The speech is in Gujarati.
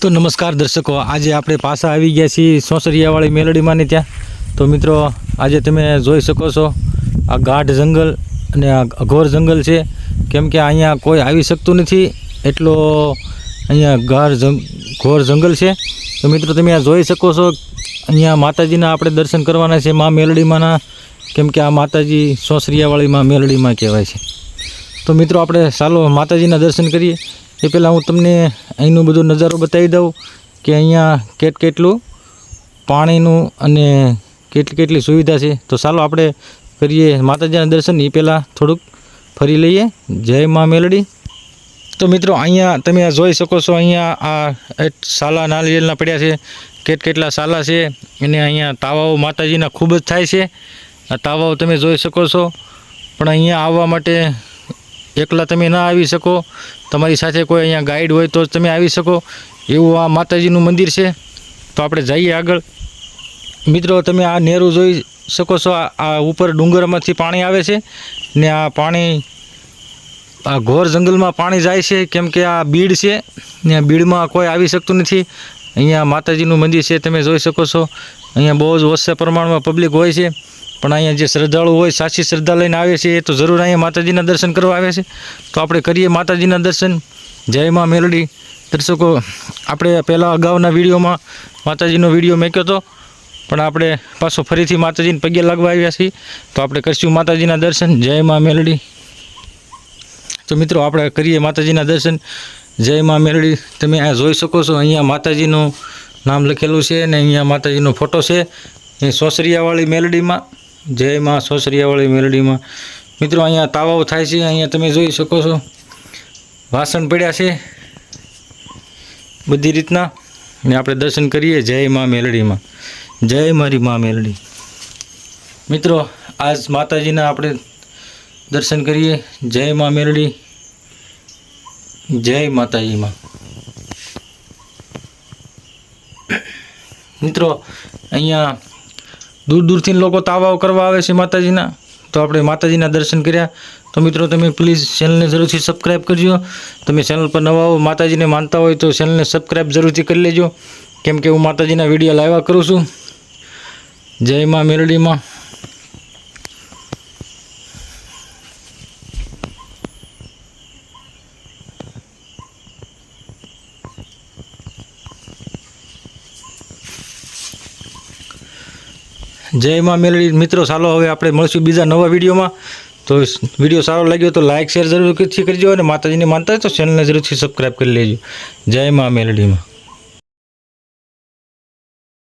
તો નમસ્કાર દર્શકો, આજે આપણે પાછા આવી ગયા છીએ સોસરિયાવાળી મેલડીમાંને ત્યાં. તો મિત્રો, આજે તમે જોઈ શકો છો, આ ગાઢ જંગલ અને આ અઘોર જંગલ છે. કેમ કે અહીંયા કોઈ આવી શકતું નથી, એટલો અહીંયા ગાઢ ઘોર જંગલ છે. તો મિત્રો, તમે આ જોઈ શકો છો, અહીંયા માતાજીના આપણે દર્શન કરવાના છે મા મેલડીમાંના. કેમ કે આ માતાજી સોસરિયાવાળી મા મેલડીમાં કહેવાય છે. તો મિત્રો, આપણે ચાલો માતાજીના દર્શન કરીએ. એ પહેલાં હું તમને અહીંનો બધો નજારો બતાવી દઉં કે અહીંયા કેટ કેટલું, પાણીનું અને કેટલી કેટલી સુવિધા છે. તો ચાલો આપણે કરીએ માતાજીના દર્શન, એ પહેલાં થોડુંક ફરી લઈએ. જય મા મેલડી. તો મિત્રો, અહીંયા તમે આ જોઈ શકો છો, અહીંયા આ સાલા નાળિયેલના પડ્યા છે. કેટ કેટલા સાલા છે અને અહીંયા તાવાઓ માતાજીના ખૂબ જ થાય છે. આ તાવાઓ તમે જોઈ શકો છો. પણ અહીંયા આવવા માટે એકલા તમે ના આવી શકો. તમારી સાથે કોઈ અહીંયા ગાઈડ હોય તો તમે આવી શકો. એવું આ માતાજીનું મંદિર છે. તો આપણે જઈએ આગળ. મિત્રો, તમે આ નેરું જોઈ શકો છો, આ ઉપર ડુંગરમાંથી પાણી આવે છે ને આ પાણી આ ઘોર જંગલમાં પાણી જાય છે. કેમ કે આ બીડ છે ને આ બીડમાં કોઈ આવી શકતું નથી. અહીંયા માતાજીનું મંદિર છે, તમે જોઈ શકો છો. અહીંયા બહુ જ ઓછા પ્રમાણમાં પબ્લિક હોય છે. પણ અહીંયા જે શ્રદ્ધાળુ હોય, સાચી શ્રદ્ધા લઈને આવે છે, એ તો જરૂર અહીંયા માતાજીના દર્શન કરવા આવે છે. તો આપણે કરીએ માતાજીના દર્શન. જય મા મેલડી. દર્શકો, આપણે પહેલાં અગાઉના વિડીયોમાં માતાજીનો વીડિયો મેક્યો હતો પણ આપણે પાછો ફરીથી માતાજીને પગે લાગવા આવ્યા છીએ. તો આપણે કરશું માતાજીના દર્શન. જય મા મેલડી. તો મિત્રો, આપણે કરીએ માતાજીના દર્શન. જય મા મેલડી. તમે આ જોઈ શકો છો, અહીંયા માતાજીનું નામ લખેલું છે અને અહીંયા માતાજીનો ફોટો છે. એ સોસરિયાવાળી મેલડીમાં. જય માં સોસરિયાવાળી મેલડીમાં. મિત્રો, અહીંયા તાવાઓ થાય છે, અહીંયા તમે જોઈ શકો છો. વાસણ પડ્યા છે, બધી રીતના. ને આપણે દર્શન કરીએ જય માં મેલડીમાં. જય મારી માં મેલડી. મિત્રો, આજ માતાજીના આપણે દર્શન કરીએ. જય માં મેલડી. જય માતાજીમાં. મિત્રો, અહીંયા દૂર દૂરથી લોકો તાવાઓ કરવા આવે છે માતાજીના. તો આપણે માતાજીના દર્શન કર્યા. તો મિત્રો તમે પ્લીઝ ચેનલને જરૂરથી સબસ્ક્રાઈબ કરજો. તમે ચેનલ પર નવા હો, માતાજીને માનતા હોય તો ચેનલને સબસ્ક્રાઈબ જરૂરથી કરી લેજો. કેમ કે હું માતાજીના વીડિયો લાવ્યા કરું છું. જય માં મેરડીમાં. જય માં મેલડી. મિત્રો, ચાલો હવે આપણે મળશું બીજા નવા વિડીયોમાં. તો વીડિયો સારો લાગ્યો તો લાઇક શેર જરૂરથી કરજો અને માતાજીને માનતા હોય તો ચેનલને જરૂરથી સબસ્ક્રાઈબ કરી લેજો. જય માં મેલડીમાં.